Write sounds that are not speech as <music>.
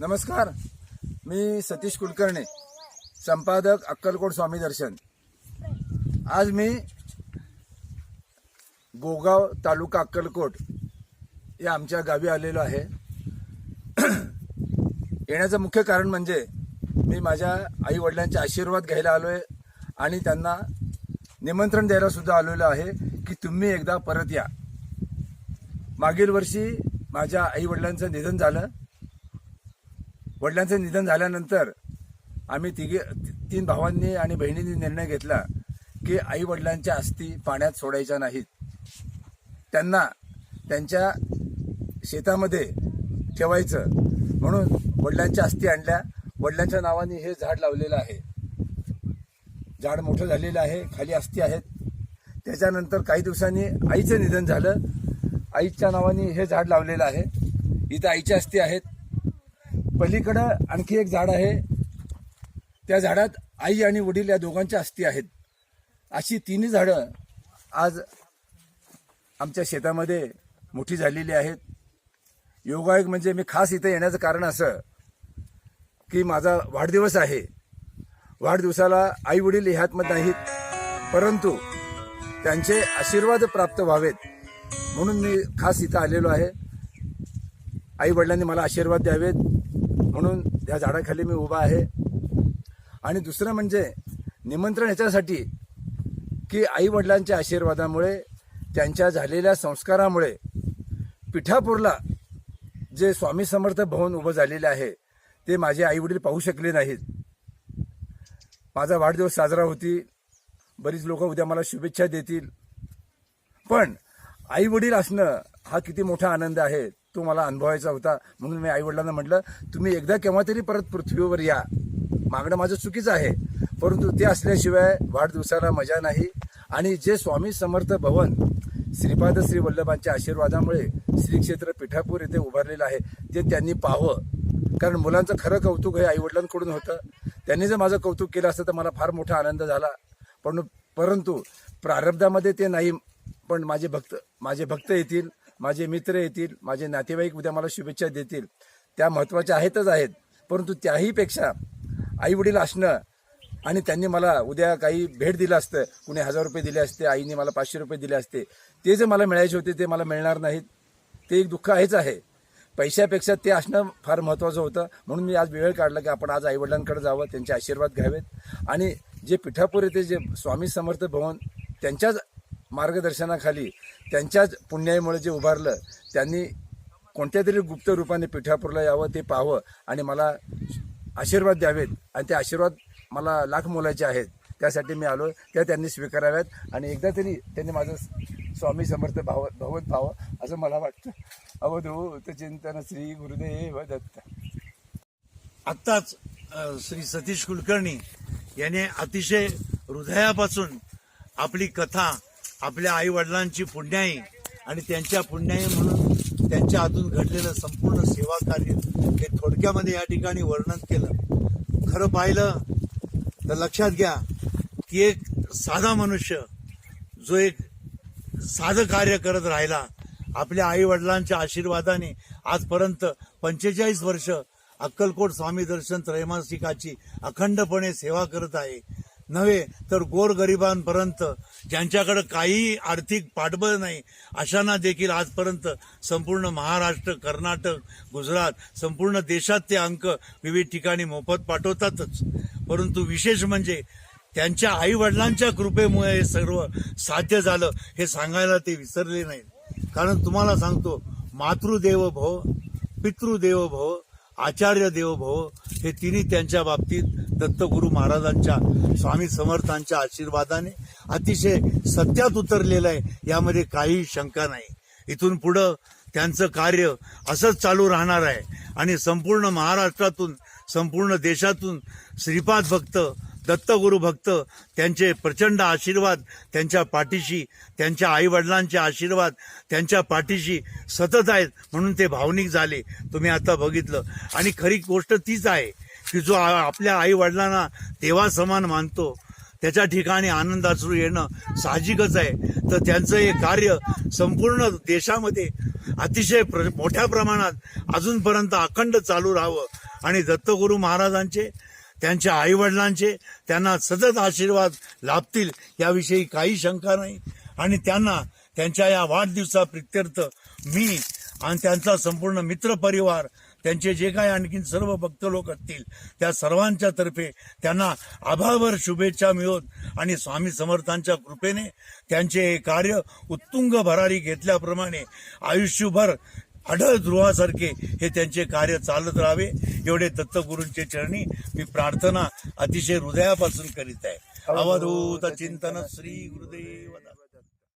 नमस्कार. मी सतीश कुलकर्णी संपादक अक्कलकोट स्वामी दर्शन. आज मी गोगाव तालुका अक्कलकोट या आमच्या गावी आलेलो आहे. <clears throat> येण्याचं मुख्य कारण म्हणजे मी माझ्या आई वडिलांचे आशीर्वाद घ्यायला आलो आहे आणि त्यांना निमंत्रण द्यायला सुद्धा आलेलो आहे की तुम्ही एकदा परत या. मागील वर्षी माझ्या आई वडिलांचं निधन झालं. वडिलांचं निधन झाल्यानंतर आम्ही तिघे तीन भावांनी आणि बहिणींनी निर्णय घेतला की आई वडिलांच्या अस्थी पाण्यात सोडायच्या नाहीत. त्यांना त्यांच्या शेतामध्ये ठेवायचं. म्हणून वडिलांच्या अस्थी आणल्या. वडिलांच्या नावाने हे झाड लावलेलं आहे. झाड मोठं झालेलं आहे. खाली अस्थी आहेत. त्याच्यानंतर काही दिवसांनी आईचं निधन झालं. आईच्या नावाने हे झाड लावलेलं आहे. इथं आईच्या अस्थी आहेत. पलीकडं आणखी एक झाड आहे. त्या झाडात आई आणि वडील या दोघांच्या अस्थी आहेत. अशी तिन्ही झाडं आज आमच्या शेतामध्ये मोठी झालेली आहेत. योगायोग म्हणजे मी खास इथं येण्याचं कारण असं की माझा वाढदिवस आहे. वाढदिवसाला आई वडील ह्यातमध्ये नाहीत परंतु त्यांचे आशीर्वाद प्राप्त व्हावेत म्हणून मी खास इथं आलेलो आहे. आई वडिलांनी मला आशीर्वाद द्यावेत. म्हणून त्या झाडाखाली मी उभा आहे. आणि दुसरं म्हणजे निमंत्रण ह्याच्यासाठी की आई वडिलांच्या आशीर्वादामुळे त्यांच्या झालेल्या संस्कारामुळे पिठापूरला जे स्वामी समर्थ भवन उभं झालेले आहे ते माझे आई वडील पाहू शकले नाहीत. माझा वाढदिवस साजरा होती. बरीच लोक उद्या मला शुभेच्छा देतील. पण आई वडील असणं हा किती मोठा आनंद आहे. तो मला अनुभवायचा होता म्हणून मी आईवडिलांना म्हटलं तुम्ही एकदा केव्हा तरी परत पृथ्वीवर या. मागणं माझं चुकीचं आहे. परंतु ते असल्याशिवाय वाढदिवसाला मजा नाही. आणि जे स्वामी समर्थ भवन श्रीपाद श्री वल्लभांच्या आशीर्वादामुळे श्री क्षेत्र पिठापूर येथे उभारलेलं आहे ते त्यांनी पाहावं. कारण मुलांचं खरं कौतुक हे आईवडिलांकडून होतं. त्यांनी जर माझं कौतुक केलं असतं तर मला फार मोठा आनंद झाला. पण परंतु प्रारब्धामध्ये ते नाही पण माझे भक्त माझे भक्त येतील. माझे मित्र येतील माझे नातेवाईक उद्या मला शुभेच्छा देतील. त्या महत्त्वाच्या आहेतच आहेत. परंतु त्याहीपेक्षा आईवडील असणं आणि त्यांनी मला उद्या काही भेट दिलं असतं कुणी हजार रुपये दिले असते आईने मला पाचशे रुपये दिले असते ते जे मला मिळायचे होते ते मला मिळणार नाहीत. ते एक दुःख आहेच आहे. पैशापेक्षा ते असणं फार महत्त्वाचं होतं. म्हणून मी आज वेळ काढला की आपण आज आईवडिलांकडे जावं त्यांचे आशीर्वाद घ्यावेत. आणि जे पिठापूर येथे जे स्वामी समर्थ भवन त्यांच्याच मार्गदर्शनाखाली त्यांच्याच पुण्याईमुळे जे उभारलं त्यांनी कोणत्या तरी गुप्त रूपाने पिठापूरला यावं ते पाहावं आणि मला आशीर्वाद द्यावेत आणि ते आशीर्वाद मला लाख मोलाचे आहेत त्यासाठी मी आलो त्या त्यांनी स्वीकाराव्यात आणि एकदा तरी त्यांनी माझं स्वामी समर्थ भाव भगवत पाहावं असं मला वाटतं. अवधूत चिंतन श्री गुरुदेव दत्त. आत्ताच श्री सतीश कुलकर्णी याने अतिशय हृदयापासून आपली कथा आपल्या आई वडिलांची पुण्याई आणि त्यांच्या पुण्याई म्हणून त्यांच्या हातून घडलेलं संपूर्ण सेवा कार्य हे थोडक्यामध्ये या ठिकाणी वर्णन केलं. खरं पाहिलं तर लक्षात घ्या की एक साधा मनुष्य जो एक साधं कार्य करत राहिला आपल्या आई वडिलांच्या आशीर्वादाने आजपर्यंत पंचेचाळीस वर्ष अक्कलकोट स्वामी दर्शन त्रैमासिकाची अखंडपणे सेवा करत आहे. नव्हे तर गोरगरिबांपर्यंत ज्यांच्याकडे काही आर्थिक पाठबळ नाही अशांना देखील आजपर्यंत संपूर्ण महाराष्ट्र कर्नाटक गुजरात संपूर्ण देशात ते अंक विविध ठिकाणी मोफत पाठवतातच. परंतु विशेष म्हणजे त्यांच्या आई वडिलांच्या कृपेमुळे हे सर्व साध्य झालं हे सांगायला ते विसरले नाहीत. कारण तुम्हाला सांगतो मातृदेव भव पितृदेव भव आचार्य देव भव हे तिन्ही त्यांच्या बाबतीत दत्तगुरु महाराजांच्या स्वामी समर्थांच्या आशीर्वादाने अतिशय सत्यात उतरलेलं आहे. यामध्ये काही शंका नाही. इथून पुढं त्यांचं कार्य असंच चालू राहणार आहे. आणि संपूर्ण महाराष्ट्रातून संपूर्ण देशातून श्रीपाद भक्त दत्तगुरु भक्त त्यांचे प्रचंड आशीर्वाद त्यांच्या पाठीशी त्यांच्या आईवडिलांचे आशीर्वाद त्यांच्या पाठीशी सतत आहेत म्हणून ते भावनिक झाले. तुम्ही आता बघितलं. आणि खरी गोष्ट तीच आहे. की जो आपल्या आई वडिलांना देवा समान मानतो त्याच्या ठिकाणी आनंदाश्रू येणं साहजिकच आहे. तर त्यांचं हे कार्य संपूर्ण देशामध्ये अतिशय प्र मोठ्या प्रमाणात अजूनपर्यंत अखंड चालू राहावं. आणि दत्तगुरू महाराजांचे त्यांच्या आईवडिलांचे त्यांना सतत आशीर्वाद लाभतील याविषयी काही शंका नाही. आणि त्यांना त्यांच्या या वाढदिवसा प्रित्यर्थ मी आणि त्यांचा संपूर्ण मित्रपरिवार त्यांचे जे काही आणखीन सर्व भक्त लोक असतील त्या सर्वांच्या तर्फे त्यांना आभावर शुभेच्छा मिळवत आणि स्वामी समर्थांच्या कृपेने त्यांचे हे कार्य उत्तुंग भरारी घेतल्याप्रमाणे आयुष्यभर अढळ ध्रुवासारखे हे त्यांचे कार्य चालत राहावे एवढे दत्तगुरूंचे चरणी मी प्रार्थना अतिशय हृदयापासून करीत आहे. अवधूत चिंतन श्री गुरुदेव